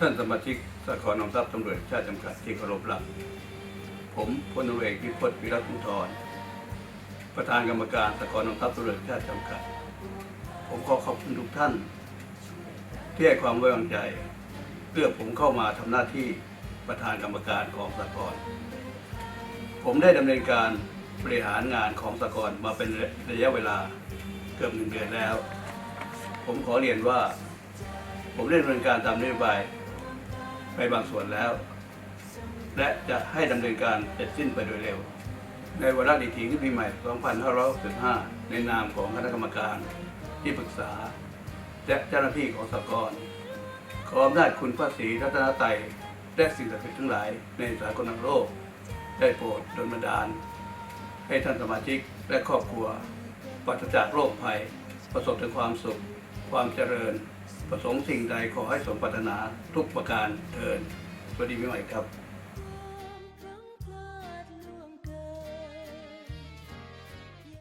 ท่านสมาชิกสกลออมทรัพย์ตำรวจชาติจำกัดที่เคารพรักผมพลตำรวจเอกวิพจน์วิรัตมุทรประธานกรรมการสกลออมทรัพย์ตำรวจชาติจำกัด ผมขอขอบคุณทุกท่าน ที่ให้ความไว้วางใจเลือกผมเข้ามาทำหน้าที่ประธานกรรมการของสกลผมได้ดำเนินการบริหารงานของสกลมาเป็นระยะเวลาเกือบหนึ่งเดือนแล้ว ผมขอเรียนว่า ผมได้ดำเนินการตามนโยบาย ไปบางส่วนแล้ว และจะให้ดำเนินการเสร็จสิ้นไปโดยเร็ว ในวาระดีทีขึ้นปีใหม่ 2565 ในนามของคณะกรรมการที่ปรึกษา และเจ้าหน้าที่ของสากลขออำนาจคุณพระศรีรัตนไตยและสิ่งศักดิ์สิทธิ์ทั้งหลายในสากลโลก ได้โปรดดลบันดาล ให้ท่านสมาชิกและครอบครัวปราศจากโรคภัย ประสบแต่ความสุข ความเจริญ ประสงค์สิ่งใดขอให้สมปรารถนาทุกประการเทินสวัสดีปีใหม่ครับ